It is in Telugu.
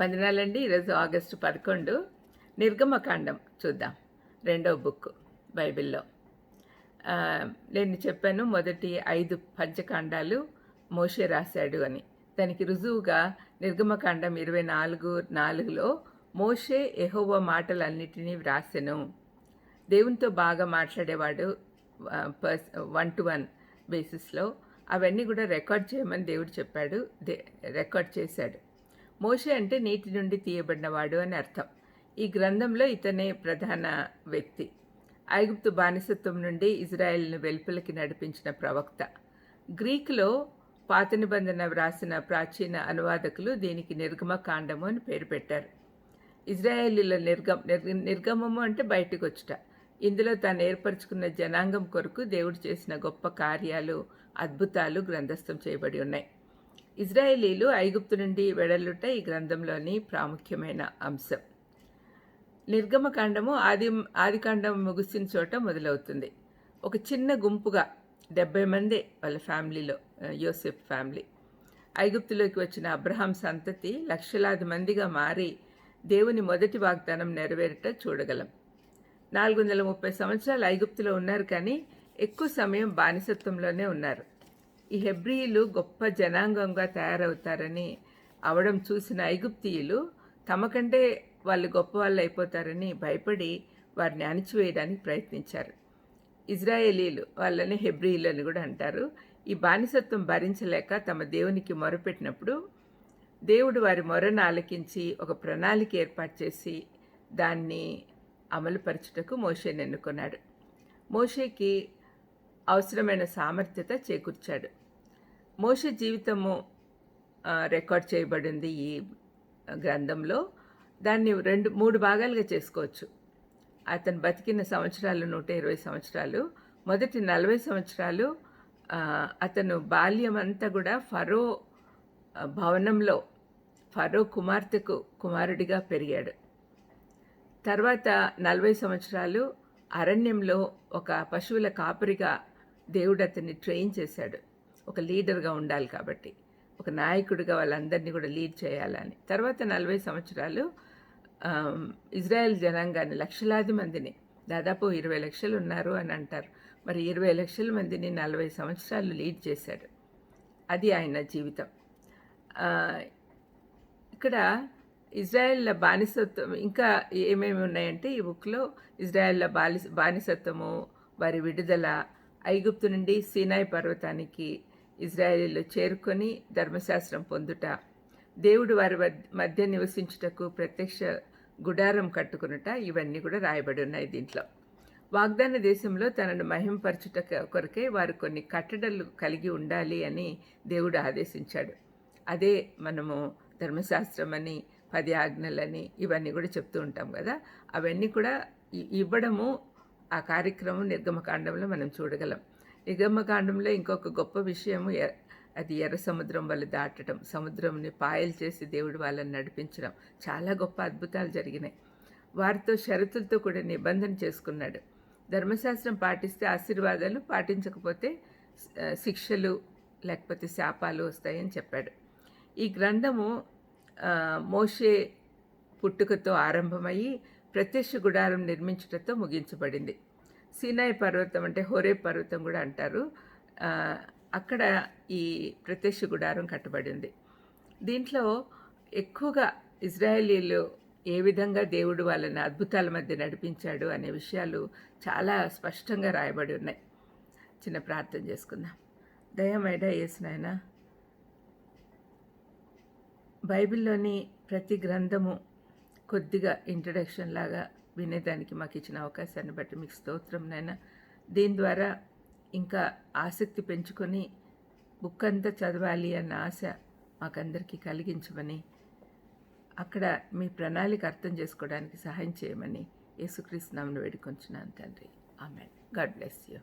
వందనాలండి. ఈరోజు ఆగస్టు పదకొండు నిర్గమకాండం చూద్దాం. రెండవ బుక్ బైబిల్లో. నేను చెప్పాను మొదటి ఐదు పంచకాండాలు మోషే రాశాడు అని. దానికి రుజువుగా నిర్గమకాండం ఇరవై నాలుగు నాలుగులో మోషే ఎహోవ మాటలన్నిటినీ వ్రాసెను. దేవునితో బాగా మాట్లాడేవాడు పర్స్ వన్ టు వన్ బేసిస్లో. అవన్నీ కూడా రికార్డ్ చేయమని దేవుడు చెప్పాడు దే రికార్డ్ చేశాడు. మోషే అంటే నీటి నుండి తీయబడినవాడు అని అర్థం. ఈ గ్రంథంలో ఇతనే ప్రధాన వ్యక్తి. ఐగుప్తు బానిసత్వం నుండి ఇజ్రాయెల్ను వెలుపలికి నడిపించిన ప్రవక్త. గ్రీకులో పాత నిబంధన వ్రాసిన ప్రాచీన అనువాదకులు దీనికి నిర్గమకాండము అని పేరు పెట్టారు. ఇజ్రాయేలీల నిర్గం నిర్గమము అంటే బయటకు వచ్చుట ఇందులో తాను ఏర్పరచుకున్న జనాంగం కొరకు దేవుడు చేసిన గొప్ప కార్యాలు అద్భుతాలు గ్రంథస్థం చేయబడి ఉన్నాయి. ఇజ్రాయేలీలు ఐగుప్తు నుండి వెడలుట ఈ గ్రంథంలోని ప్రాముఖ్యమైన అంశం. నిర్గమకాండము ఆది ఆదికాండం ముగిసిన చోట మొదలవుతుంది. ఒక చిన్న గుంపుగా డెబ్బై మంది వాళ్ళ ఫ్యామిలీలో యోసెఫ్ ఫ్యామిలీ. ఐగుప్తులోకి వచ్చిన అబ్రహాం సంతతి లక్షలాది మందిగా మారి దేవుని మొదటి వాగ్దానం నెరవేరట చూడగలం. నాలుగు వందల ముప్పై సంవత్సరాలు ఐగుప్తులో ఉన్నారు కానీ ఎక్కువ సమయం బానిసత్వంలోనే ఉన్నారు. ఈ హెబ్రియులు గొప్ప జనాంగంగా తయారవుతారని అవడం చూసిన ఐగుప్తీయులు తమకంటే వాళ్ళు గొప్ప వాళ్ళు అయిపోతారని భయపడి వారిని అణిచివేయడానికి ప్రయత్నించారు. ఇజ్రాయేలీలు వాళ్ళని హెబ్రియులు అని కూడా అంటారు. ఈ బానిసత్వం భరించలేక తమ దేవునికి మొరపెట్టినప్పుడు దేవుడు వారి మొరను ఆలకించి ఒక ప్రణాళిక ఏర్పాటు చేసి దాన్ని అమలుపరచుటకు మోషేని ఎన్నుకున్నాడు. మోషేకి అవసరమైన సామర్థ్యత చేకూర్చాడు. మోష జీవితము రికార్డ్ చేయబడింది ఈ గ్రంథంలో. దాన్ని రెండు మూడు భాగాలుగా చేసుకోవచ్చు. అతను బతికిన సంవత్సరాలు నూట ఇరవై సంవత్సరాలు మొదటి నలభై సంవత్సరాలు అతను బాల్యం అంతా కూడా ఫరో భవనంలో ఫరో కుమార్తెకు కుమారుడిగా పెరిగాడు. తర్వాత నలభై సంవత్సరాలు అరణ్యంలో ఒక పశువుల కాపరిగా దేవుడు అతన్ని ట్రైన్ చేశాడు. ఒక లీడర్గా ఉండాలి కాబట్టి ఒక నాయకుడిగా వాళ్ళందరినీ కూడా లీడ్ చేయాలని. తర్వాత నలభై సంవత్సరాలు ఇజ్రాయెల్ జనాంగాన్ని లక్షలాది మందిని దాదాపు ఇరవై లక్షలు ఉన్నారు అని అంటారు. మరి ఇరవై లక్షల మందిని నలభై సంవత్సరాలు లీడ్ చేశాడు. అది ఆయన జీవితం. ఇక్కడ ఇజ్రాయెల్ల బానిసత్వం ఇంకా ఏమేమి ఉన్నాయంటే ఈ బుక్లో ఇజ్రాయెల్ల బాలి బానిసత్వము వారి విడుదల ఐగుప్తు నుండి సీనాయి పర్వతానికి ఇజ్రాయేలీలు చేరుకొని ధర్మశాస్త్రం పొందుట. దేవుడు వారి మధ్య నివసించుటకు ప్రత్యక్ష గుడారం కట్టుకునుట ఇవన్నీ కూడా రాయబడి ఉన్నాయి దీంట్లో. వాగ్దాన దేశంలో తనను మహింపరచుట కొరకే వారు కొన్ని కట్టడలు కలిగి ఉండాలి అని దేవుడు ఆదేశించాడు. అదే మనము ధర్మశాస్త్రం అని పది ఆజ్ఞలని ఇవన్నీ కూడా చెప్తూ ఉంటాం కదా. అవన్నీ కూడా ఇవ్వడము ఆ కార్యక్రమం నిర్గమకాండంలో మనం చూడగలం. నిర్గమకాండంలో ఇంకొక గొప్ప విషయము అది ఎర్ర సముద్రం వల్ల దాటడం సముద్రంని పాయలు చేసి దేవుడు వాళ్ళని నడిపించడం. చాలా గొప్ప అద్భుతాలు జరిగినాయి. వారితో షరతులతో కూడా నిబంధన చేసుకున్నాడు. ధర్మశాస్త్రం పాటిస్తే ఆశీర్వాదాలు పాటించకపోతే శిక్షలు లేకపోతే శాపాలు వస్తాయని చెప్పాడు. ఈ గ్రంథము మోషే పుట్టుకతో ఆరంభమయ్యి ప్రత్యక్ష గుడారం నిర్మించుటతో ముగించబడింది. సీనాయి పర్వతం అంటే హోరే పర్వతం కూడా అంటారు. అక్కడ ఈ ప్రత్యక్ష గుడారం కట్టబడింది. దీంట్లో ఎక్కువగా ఇజ్రాయేలీలు ఏ విధంగా దేవుడు వాళ్ళని అద్భుతాల మధ్య నడిపించాడు అనే విషయాలు చాలా స్పష్టంగా రాయబడి ఉన్నాయి. చిన్న ప్రార్థన చేసుకుందాం. దయమైడ యేసునాయనా బైబిల్లోని ప్రతి గ్రంథము కొద్దిగా ఇంట్రడక్షన్ లాగా వినేదానికి మాకు ఇచ్చిన అవకాశాన్ని బట్టి మీకు స్తోత్రం నైనా దీని ద్వారా ఇంకా ఆసక్తి పెంచుకొని బుక్ అంతా చదవాలి అన్న ఆశ మాకందరికీ కలిగించమని అక్కడ మీ ప్రణాళిక అర్థం చేసుకోవడానికి సహాయం చేయమని యేసుక్రీస్తు నామను వేడుకొంచున్నాను తండ్రి. ఆమె గాడ్ బ్లెస్ యూ.